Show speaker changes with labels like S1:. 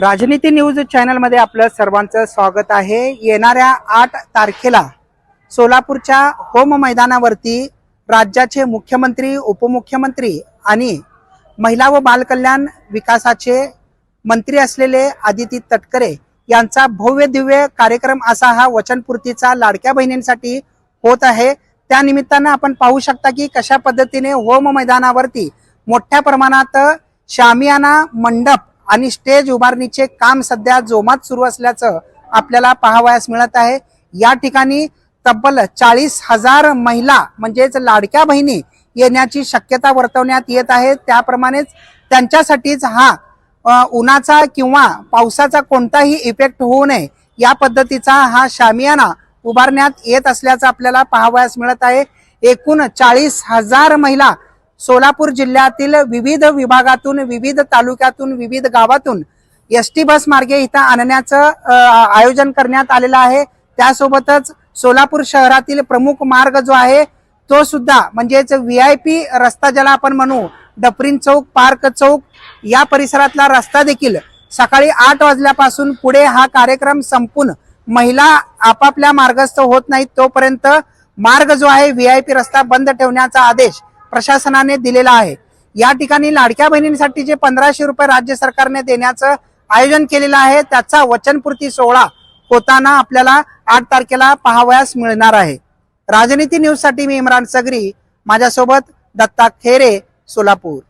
S1: राजनीती न्यूज चॅनलमध्ये आपलं सर्वांचं स्वागत आहे. येणाऱ्या आठ तारखेला सोलापूरच्या होम मैदानावरती राज्याचे मुख्यमंत्री उपमुख्यमंत्री आणि महिला व बालकल्याण विकासाचे मंत्री असलेले आदिती तटकरे यांचा भव्य दिव्य कार्यक्रम असा हा वचनपूर्तीचा लाडक्या बहिणींसाठी होत आहे. त्या निमित्तानं आपण पाहू शकता की कशा पद्धतीने होम मैदानावरती मोठ्या प्रमाणात शामियाना मंडप आणि स्टेज उभारणीचे काम सध्या जोमात सुरू असल्याचं आपल्याला पाहावयास मिळत आहे. या ठिकाणी तब्बल चाळीस हजार महिला म्हणजेच लाडक्या बहिणी येण्याची शक्यता वर्तवण्यात येत आहे. त्याप्रमाणेच त्यांच्यासाठीच हा उन्हाचा किंवा पावसाचा कोणताही इफेक्ट होऊ नये या पद्धतीचा हा शामियाना उभारण्यात येत असल्याचं आपल्याला पाहावयास मिळत आहे. एकूण चाळीस हजार महिला सोलापूर जिल्ह्यातील विविध विभागातून विविध तालुक्यातून विविध गावातून एस टी बस मार्गे इथं आणण्याचं आयोजन करण्यात आलेलं आहे. त्यासोबतच सोलापूर शहरातील प्रमुख मार्ग जो आहे तो सुद्धा म्हणजेच व्ही आय पी रस्ता ज्याला आपण म्हणू डफरीन चौक पार्क चौक या परिसरातला रस्ता देखील सकाळी आठ वाजल्यापासून पुढे हा कार्यक्रम संपून महिला आपापल्या मार्गस्थ होत नाहीत. तोपर्यंत मार्ग जो आहे व्ही आय पी रस्ता बंद ठेवण्याचा आदेश प्रशासनाने दिलेला आहे. या ठिकाणी लाडक्या बहिणींसाठी जे पंधराशे रुपये राज्य सरकारने देण्याचं आयोजन केलेलं आहे त्याचा वचनपूर्ती सोहळा होताना आपल्याला आठ तारखेला पाहावयास मिळणार आहे. राजनीती न्यूजसाठी मी इम्रान सगरी माझ्यासोबत दत्ता खेरे सोलापूर.